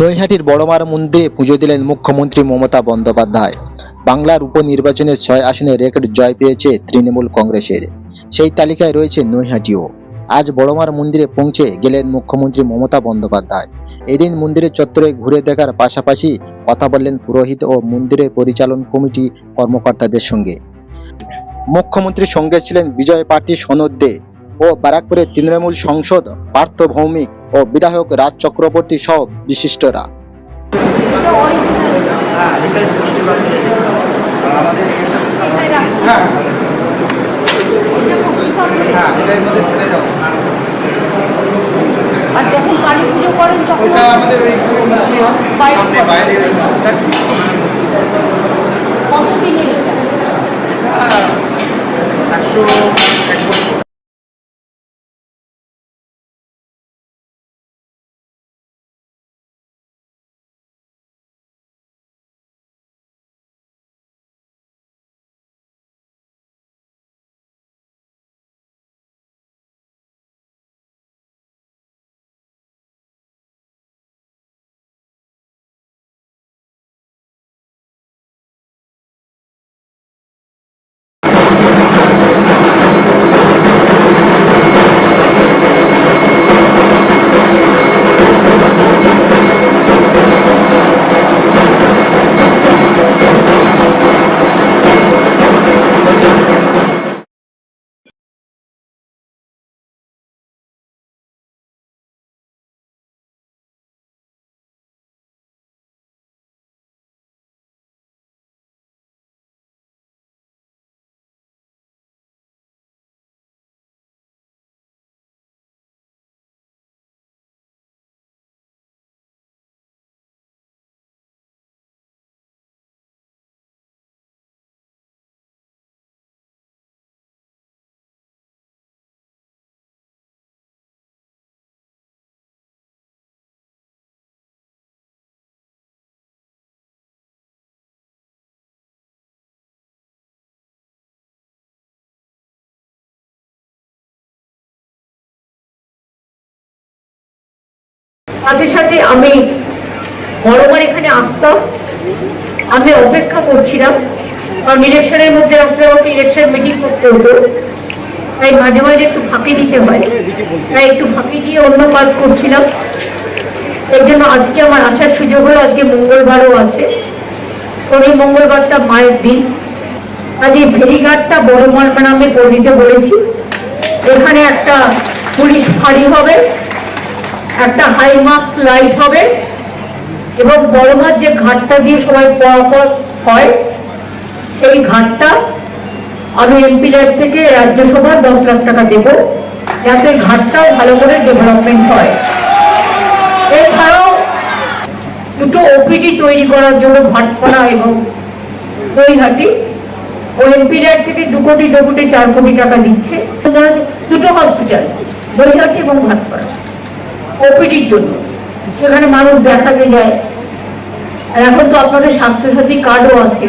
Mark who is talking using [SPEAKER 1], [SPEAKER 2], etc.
[SPEAKER 1] নৈহাটির বড়মার মন্দিরে পুজো দিলেন মুখ্যমন্ত্রী মমতা বন্দ্যোপাধ্যায়। বাংলার উপনির্বাচনের ছয় আসনে রেকর্ড জয় পেয়েছে তৃণমূল কংগ্রেসের। সেই তালিকায় রয়েছে নৈহাটিও। আজ বড়মার মন্দিরে পৌঁছে গেলেন মুখ্যমন্ত্রী মমতা বন্দ্যোপাধ্যায়। এদিন মন্দিরের চত্বরে ঘুরে দেখার পাশাপাশি কথা বললেন পুরোহিত ও মন্দিরের পরিচালন কমিটি কর্মকর্তাদের সঙ্গে। মুখ্যমন্ত্রীর সঙ্গে ছিলেন বিজয় পার্টি সনদ দে ও ব্যারাকপুরের তৃণমূল সংসদ পার্থ ভৌমিক। ও বিধায়ক রাজ চক্রবর্তী সহ বিশিষ্টরা
[SPEAKER 2] হ্যাঁ
[SPEAKER 3] সাথে সাথে আমি বড়বার এখানে আসতাম। আমি অপেক্ষা করছিলাম। কারণ ইলেকশনের মধ্যে আসলে আমাকে ইলেকশন মিটিং করতে হতো। তাই মাঝে মাঝে একটু ফাঁকি দিতে হয়। তাই একটু ফাঁকি দিয়ে অন্য কাজ করছিলাম। এর জন্য আজকে আমার আসার সুযোগ হলো, আজকে মঙ্গলবারও আছে। শনি মঙ্গলবারটা মায়ের দিন। আজ এই ফেরিঘাটটা বড় মার্মা নামে করে দিতে বলেছি। এখানে একটা পুলিশ ফাঁড়ি হবে। একটা হাই মাস্ক লাইট হবে এবং বড় বড়মার যে ঘাটটা দিয়ে সবাই পরাপর হয়, সেই ঘাটটা আমি এমপি ল্যাব থেকে রাজ্যসভার দশ লাখ টাকা দেব। যাতে ঘাটটাও ভালো করে ডেভেলপমেন্ট হয়। এছাড়াও দুটো ওপিডি তৈরি করার জন্য ভাটপাড়া এবং দইহাটি ও এমপি ল্যাব থেকে দু কোটি দু কোটি, চার কোটি টাকা দিচ্ছে। দুটো হসপিটাল দইহাটি এবং ভাটপাড়া ওপিডির জন্য। সেখানে মানুষ দেখাতে যায়। আর এখন তো আপনাদের স্বাস্থ্যসাথী কার্ডও আছে।